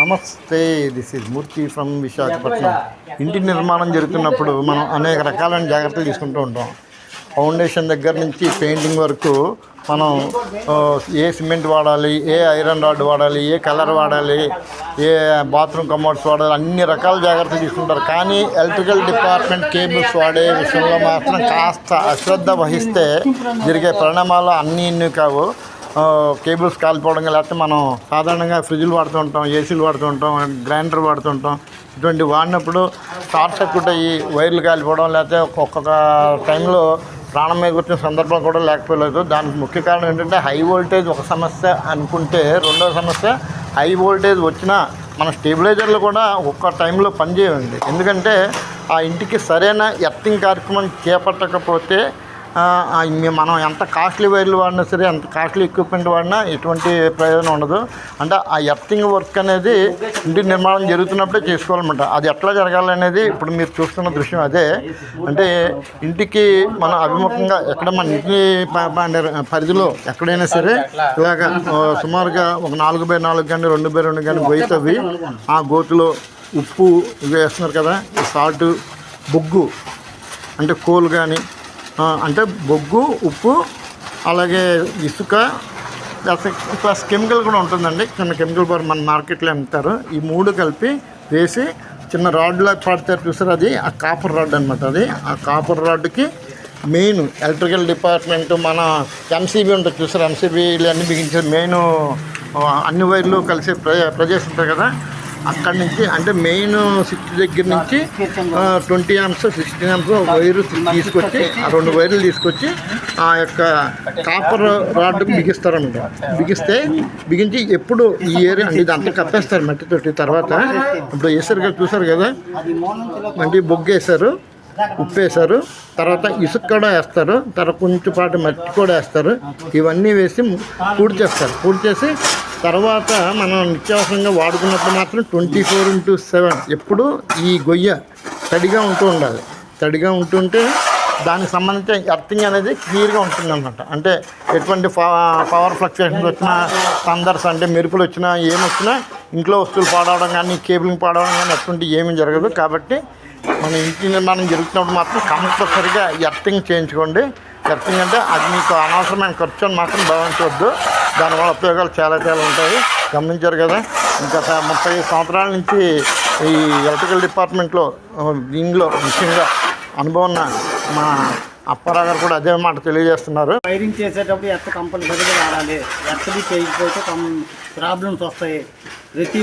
నమస్తే this is Murthy from Visakhapatnam ఇంటి నిర్మాణం జరుగుతున్నప్పుడు మనం అనేక రకాలైన జాగ్రత్తలు తీసుకుంటూ ఉంటాం. ఫౌండేషన్ దగ్గర నుంచి పెయింటింగ్ వరకు మనం ఏ సిమెంట్ వాడాలి ఏ ఐరన్ రాడ్ వాడాలి ఏ కలర్ వాడాలి ఏ బాత్రూమ్ కమోడ్స్ వాడాలి అన్ని రకాల జాగ్రత్తలు తీసుకుంటారు. కానీ ఎలక్ట్రికల్ డిపార్ట్మెంట్ కేబుల్స్ వాడే విషయంలో మాత్రం కాస్త అశ్రద్ధ వహిస్తే జరిగే పరిణామాలు అన్నీ ఇన్ని కావు. కేబుల్స్ కాలిపోవడం లేకపోతే మనం సాధారణంగా ఫ్రిడ్జ్లు వాడుతూ ఉంటాం ఏసీలు వాడుతూ ఉంటాం గ్రైండర్ వాడుతూ ఉంటాం. ఇటువంటి వాడినప్పుడు షార్ట్ సర్క్యూట్ అయ్యి వైర్లు కాలిపోవడం లేకపోతే ఒక్కొక్క టైంలో ప్రాణం మీద వచ్చిన సందర్భం కూడా లేకపోలేదు. దానికి ముఖ్య కారణం ఏంటంటే హై వోల్టేజ్ ఒక సమస్య అనుకుంటే రెండో సమస్య హై వోల్టేజ్ వచ్చినా మన స్టెబిలైజర్లు కూడా ఒక్క టైంలో పనిచేయండి ఎందుకంటే ఆ ఇంటికి సరైన ఎర్తింగ్ కార్యక్రమం చేపట్టకపోతే మనం ఎంత కాస్ట్లీ వైర్లు వాడినా సరే ఎంత కాస్ట్లీ ఎక్విప్మెంట్ వాడినా ఎటువంటి ప్రయోజనం ఉండదు. అంటే ఆ ఎర్తింగ్ వర్క్ అనేది ఇంటి నిర్మాణం జరుగుతున్నప్పుడే చేసుకోవాలన్నమాట. అది ఎట్లా జరగాలనేది ఇప్పుడు మీరు చూస్తున్న దృశ్యం అదే. అంటే ఇంటికి మన అభిముఖంగా ఎక్కడ మన ఇంటి పరిధిలో ఎక్కడైనా సరే ఇలాగ సుమారుగా ఒక నాలుగు బై నాలుగు కానీ రెండు బై రెండు కానీ గొయ్యి తవ్వి ఆ గోతులో ఉప్పు ఇవి వేస్తున్నారు కదా సాల్ట్ బొగ్గు అంటే కోల్ కానీ అంటే బొగ్గు ఉప్పు అలాగే ఇసుక ప్లస్ కెమికల్ కూడా ఉంటుందండి. చిన్న కెమికల్ బార్ మన మార్కెట్లో అమ్ముతారు. ఈ మూడు కలిపి వేసి చిన్న రాడ్లా పడతారు చూసారు అది? ఆ కాపర్ రాడ్ అనమాట అది. ఆ కాపర్ రాడ్కి మెయిన్ ఎలక్ట్రికల్ డిపార్ట్మెంట్ మన ఎంసీబీ ఉంటుంది చూసారు? ఎంసీబీలు అన్ని బిగించే మెయిన్ అన్ని వైర్లు కలిసి ప్ర ప్రజెస్ ఉంటాయి కదా? అక్కడి నుంచి అంటే మెయిన్ సిటీ దగ్గర నుంచి twenty amps sixteen amps wire తీసుకొచ్చి ఆ రెండు వైర్లు తీసుకొచ్చి ఆ యొక్క కాపర్ రాడ్ బిగిస్తారన్నమాట. బిగిస్తే బిగించి ఎప్పుడు ఈ ఏరియా ఇది అంతా కప్పేస్తారు మట్టితోటి తర్వాత ఇప్పుడు వేసారు కదా చూసారు కదా? అంటే బొగ్గు వేశారు ఉప్పు వేశారు తర్వాత ఇసుక కూడా వేస్తారు తర్వాత కొంచెం పాటు మట్టి కూడా వేస్తారు. ఇవన్నీ వేసి పూడి చేస్తారు. పూడి చేసి తర్వాత మనం నిత్యావసరంగా వాడుకున్నప్పుడు మాత్రం ట్వంటీ ఫోర్ ఇంటూ సెవెన్. ఎప్పుడు ఈ గొయ్య తడిగా ఉంటూ ఉండాలి. తడిగా ఉంటుంటే దానికి సంబంధించిన ఎర్తింగ్ అనేది క్లియర్గా ఉంటుంది అనమాట అంటే ఎటువంటి పవర్ ఫ్లక్చుయేషన్స్ వచ్చినా థండర్స్ అంటే మెరుపులు వచ్చినా ఏమొచ్చినా ఇంట్లో వస్తువులు పాడవడం కానీ కేబులింగ్ పాడవడం కానీ అటువంటి ఏమీ జరగదు. కాబట్టి మన ఇంటి నిర్మాణం జరుగుతున్నప్పుడు మాత్రం కంపల్సరిగా ఎర్తింగ్ చేయించుకోండి. ఎర్తింగ్ అంటే అది మీకు అనవసరమైన ఖర్చు అని మాత్రం భావించవద్దు. దానివల్ల ఉపయోగాలు చాలా చాలా ఉంటాయి. గమనించారు కదా? ఇంకా ముప్పై సంవత్సరాల నుంచి ఈ ఎలక్ట్రికల్ డిపార్ట్మెంట్లో దీనిలో ముఖ్యంగా అనుభవం ఉన్న మా అప్పారావు గారు కూడా అదే మాట తెలియజేస్తున్నారు. వైరింగ్ చేసేటప్పుడు ఎత్త కంపల్సరీగా వాడాలి. ఎత్తది చేయకపోతే ప్రాబ్లమ్స్ వస్తాయి. ప్రతి